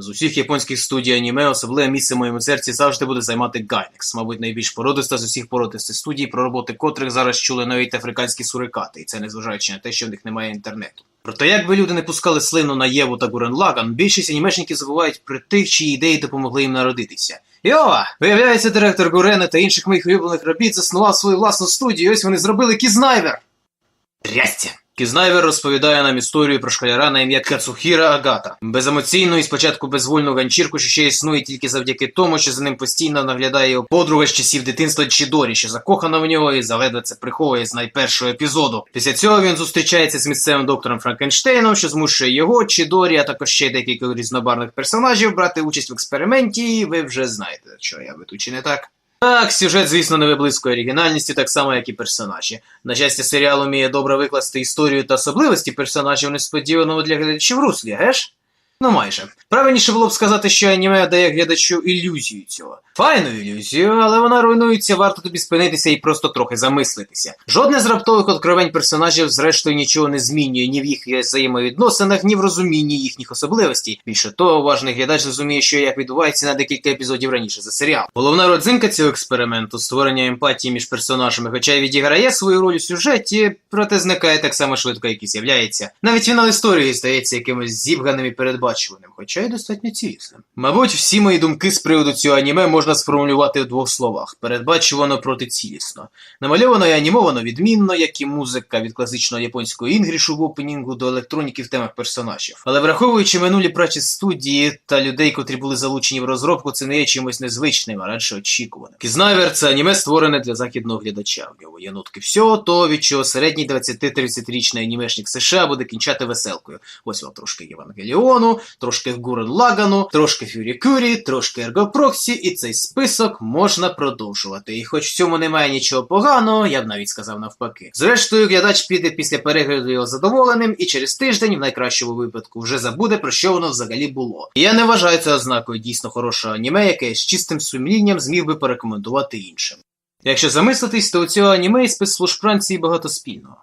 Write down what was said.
З усіх японських студій аніме особливе місце в моєму серці завжди буде займати Gainax, мабуть, найбільш породиста з усіх породистих студій, про роботи котрих зараз чули навіть африканські сурикати, і це незважаючи на те, що в них немає інтернету. Проте, як би люди не пускали слину на Єву та Гурен Лаган, більшість анімешників забувають про тих, чиї ідеї допомогли їм народитися. Йова! Виявляється, директор Гурена та інших моїх улюблених робіт заснував свою власну студію, і ось вони зробили Кізнайвер. Трястя! Кізнайвер розповідає нам історію про школяра на ім'я Кацухіра Агата. Беземоційну і спочатку безвольну ганчірку, що ще існує тільки завдяки тому, що за ним постійно наглядає його подруга з часів дитинства Чідорі, що закохана в нього і заледве це приховує з найпершого епізоду. Після цього він зустрічається з місцевим доктором Франкенштейном, що змушує його, Чідорі, а також ще декілька різнобарних персонажів брати участь в експерименті, і ви вже знаєте, що я веду чи не так. Так, сюжет, звісно, не виблискує оригінальності, так само, як і персонажі. На щастя, серіал уміє добре викласти історію та особливості персонажів несподіваному для глядачів руслі, геш? Ну майже. Правильніше було б сказати, що аніме дає глядачу ілюзію цього. Файну ілюзію, але вона руйнується, варто тобі спинитися і просто трохи замислитися. Жодне з раптових откровень персонажів, зрештою, нічого не змінює ні в їх взаємовідносинах, ні в розумінні їхніх особливостей. Більше того, уважний глядач розуміє, що як відбувається на декілька епізодів раніше за серіал. Головна родзинка цього експерименту створення емпатії між персонажами, хоча й відіграє свою роль у сюжеті, проте зникає так само швидко, як і з'являється. Навіть фінал історії здається якимось зібганим і передбачуваним, хоча й достатньо цілісним. Мабуть, всі мої думки з приводу цього аніме можна сформулювати в двох словах: передбачувано проти цілісно. Намальовано і анімовано відмінно, як і музика від класичного японського інгрішу в опенінгу до електроніки в темах персонажів. Але враховуючи минулі праці студії та людей, котрі були залучені в розробку, це не є чимось незвичним, а радше очікуваним. Кізнайвер це аніме створене для західного глядача. В ньому є нотки всього того, від чого середній 20-30-річний анімешник США буде кінчати веселкою. Ось вам трошки Євангеліону, трошки Гурен Лагану, трошки Фюрі Кюрі, трошки Ергопроксі, і цей список можна продовжувати. І хоч в цьому немає нічого поганого, я б навіть сказав навпаки. Зрештою, глядач піде після перегляду його задоволеним, і через тиждень, в найкращому випадку, вже забуде про що воно взагалі було. І я не вважаю це ознакою дійсно хорошого аніме, яке з чистим сумлінням зміг би порекомендувати іншим. Якщо замислитись, то у цього аніме і спецслужб Франції багато спільного.